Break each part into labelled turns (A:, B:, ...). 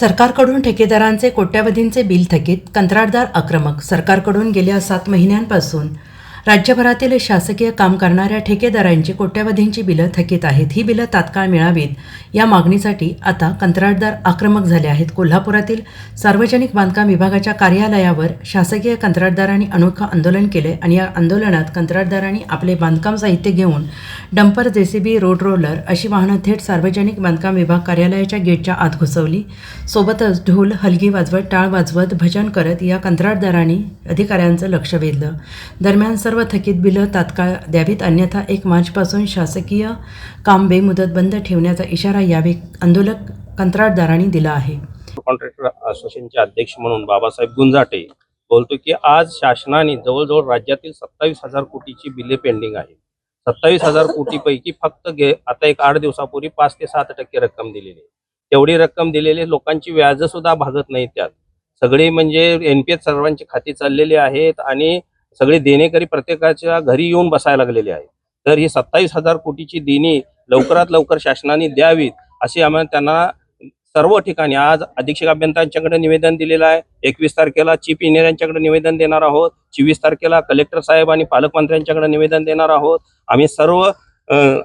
A: सरकारकडून ठेकेदारांचे कोट्यावधींचे बिल थकीत कंत्राटदार आक्रमक सरकारकडून गेल्या सात महिन्यांपासून राज्यभरातील शासकीय काम करणाऱ्या ठेकेदारांची कोट्यावधींची बिलं थकीत आहेत. ही बिलं तात्काळ मिळावीत. या मागणीसाठी आता कंत्राटदार आक्रमक झाले आहेत. कोल्हापुरातील सार्वजनिक बांधकाम विभागाच्या कार्यालयावर शासकीय कंत्राटदारांनी अनोखं आंदोलन केले आणि या आंदोलनात कंत्राटदारांनी आपले बांधकाम साहित्य घेऊन डंपर जेसीबी रोड रोलर अशी वाहनं थेट सार्वजनिक बांधकाम विभाग कार्यालयाच्या गेटच्या आत घुसवली. सोबतच ढोल हलगी वाजवत टाळ वाजवत भजन करत या कंत्राटदारांनी अधिकाऱ्यांचं लक्ष वेधलं. दरम्यान सर्व थकीत बिलं तात्काळ द्यावीत अन्यथा एक मार्चपासून शासकीय काम बेमुदत बंद ठेवण्याचा इशारा यावेळी आंदोलक कंत्राटदारांनी दिला आहे.
B: कॉन्ट्रॅक्टर असोसिएशनचे अध्यक्ष म्हणून बाबासाहेब गुंजाटे बोलतो की आज शासनाने जवळजवळ राज्यातील सत्तावीस हजार कोटीची बिले पेंडिंग आहे सत्तावीस हजार कोटीपैकी फक्त गे आता एक आठ दिवसापूर्वी पाच ते सात टक्के रक्कम दिलेली आहे. तेवढी रक्कम दिलेली लोकांची व्याज सुद्धा भागत नाही त्यात. सगळे म्हणजे एनपीएस सर्वांची खाती चाललेली आहेत आणि सगळे देणेकरी प्रत्येकाच्या घरी येऊन बसायला लागलेले आहेत तर ही सत्तावीस हजार कोटीची देणी लवकरात लवकर शासनाने द्यावीत अशी आम्हाला त्यांना सर्व ठिकाणी आज अधीक्षक अभियंत्यांच्याकडे निवेदन दिलेलं आहे. एकवीस तारखेला चीफ इंजिनियर यांच्याकडे निवेदन देणार आहोत. चोवीस तारखेला कलेक्टर साहेब आणि पालकमंत्र्यांच्याकडे निवेदन देणार आहोत. आम्ही सर्व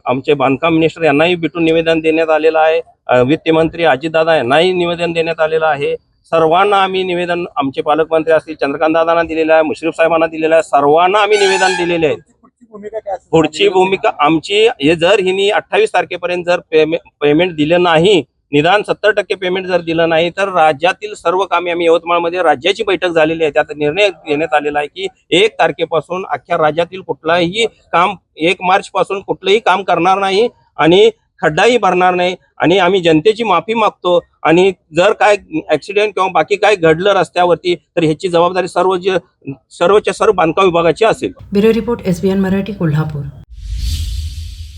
B: आमचे बांधकाम मिनिस्टर यांनाही भेटून निवेदन देण्यात आलेलं आहे. अ, वित्तमंत्री अजितदादा यांनाही निवेदन देण्यात आलेलं आहे. सर्वांना आम्ही निवेदन आमचे पालकमंत्री असतील चंद्रकांत दादांना दिलेलं आहे मुश्रीफ साहेबांना दिलेलं आहे सर्वांना आम्ही निवेदन दिलेले आहे
C: पुढची भूमिका
B: आमची हे जर हिनी अठ्ठावीस तारखेपर्यंत जर पेमेंट दिलं नाही निदान सत्तर टक्के पेमेंट जर दिलं नाही तर राज्यातील सर्व कामे आम्ही यवतमाळमध्ये राज्याची बैठक झालेली आहे. त्यात निर्णय घेण्यात आलेला आहे की एक तारखेपासून अख्ख्या राज्यातील कुठलाही काम एक मार्च पासून कुठलंही काम करणार नाही आणि खड्डाही भरणार नाही आणि आम्ही जनतेची माफी मागतो. आणि जर काय ऍक्सिडेंट किंवा बाकी काय घडलं रस्त्यावरती तर ह्याची जबाबदारी सर्व सर्वच्या सर्व बांधकाम विभागाची असेल.
A: Bureau report S B N Marathi Kolhapur.